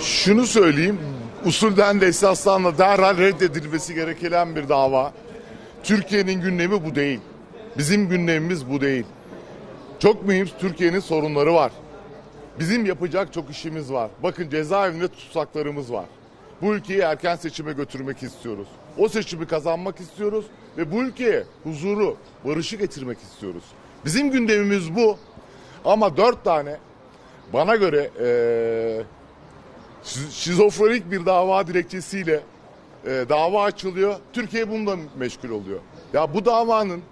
Şunu söyleyeyim. Usulden de esasdan da derhal reddedilmesi gereken bir dava. Türkiye'nin gündemi bu değil. Bizim gündemimiz bu değil. Çok mühim Türkiye'nin sorunları var. Bizim yapacak çok işimiz var. Bakın cezaevinde tutsaklarımız var. Bu ülkeyi erken seçime götürmek istiyoruz. O seçimi kazanmak istiyoruz ve bu ülkeye huzuru, barışı getirmek istiyoruz. Bizim gündemimiz bu. Ama dört tane bana göre şiz- şizofrenik bir dava dilekçesiyle e, dava açılıyor. Türkiye bununla meşgul oluyor. Ya bu davanın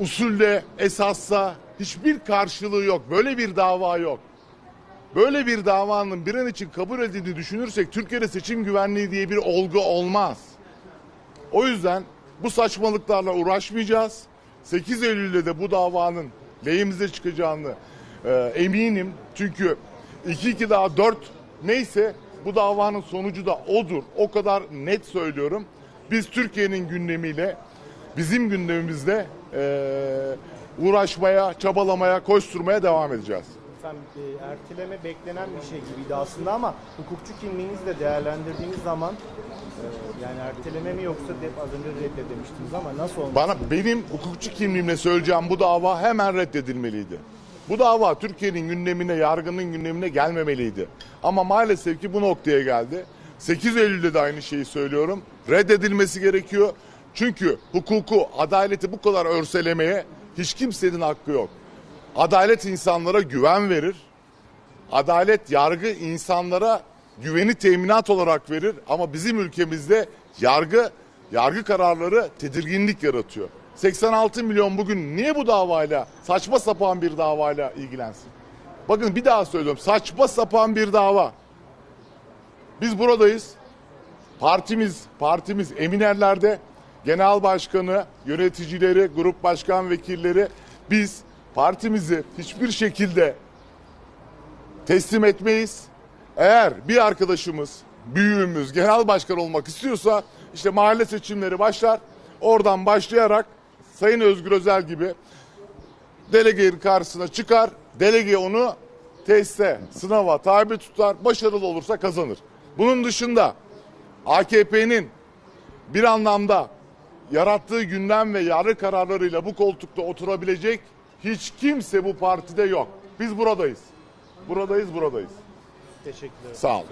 usulde, esasla hiçbir karşılığı yok. Böyle bir dava yok. Böyle bir davanın bir an için kabul edildiğini düşünürsek Türkiye'de seçim güvenliği diye bir olgu olmaz. O yüzden bu saçmalıklarla uğraşmayacağız. 8 Eylül'de de bu davanın lehimize çıkacağını e, eminim. Çünkü 2-2 daha 4 neyse bu davanın sonucu da odur. O kadar net söylüyorum. Biz Türkiye'nin gündemiyle bizim gündemimizde e, uğraşmaya, çabalamaya, koşturmaya devam edeceğiz. Efendim e, erteleme beklenen bir şey gibiydi aslında ama hukukçu kimliğinizi de değerlendirdiğiniz zaman e, yani erteleme mi yoksa de, az önce reddedemiştiniz ama nasıl olmuş? Bana benim hukukçu kimliğimle söyleyeceğim bu dava hemen reddedilmeliydi. Bu dava Türkiye'nin gündemine, yargının gündemine gelmemeliydi. Ama maalesef ki bu noktaya geldi. 8 Eylül'de de aynı şeyi söylüyorum. Reddedilmesi gerekiyor. Çünkü hukuku, adaleti bu kadar örselemeye hiç kimsenin hakkı yok. Adalet insanlara güven verir. Adalet, yargı insanlara güveni teminat olarak verir ama bizim ülkemizde yargı yargı kararları tedirginlik yaratıyor. 86 milyon bugün niye bu davayla saçma sapan bir davayla ilgilensin? Bakın bir daha söylüyorum saçma sapan bir dava. Biz buradayız. Partimiz, partimiz Eminerler'de genel başkanı, yöneticileri, grup başkan vekilleri biz partimizi hiçbir şekilde teslim etmeyiz. Eğer bir arkadaşımız, büyüğümüz genel başkan olmak istiyorsa işte mahalle seçimleri başlar. Oradan başlayarak Sayın Özgür Özel gibi delegenin karşısına çıkar. Delege onu teste, sınava tabi tutar. Başarılı olursa kazanır. Bunun dışında AKP'nin bir anlamda yarattığı gündem ve yargı kararlarıyla bu koltukta oturabilecek hiç kimse bu partide yok. Biz buradayız. Buradayız, buradayız. Teşekkürler. Sağ olun.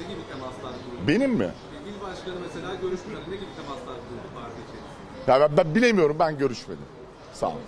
Ne gibi temaslar kuruldu? Benim mi? İl başkanı mesela görüşmüyor. Ne gibi temaslar kuruldu parti içerisinde? Ya ben, ben bilemiyorum, ben görüşmedim. Sağ olun.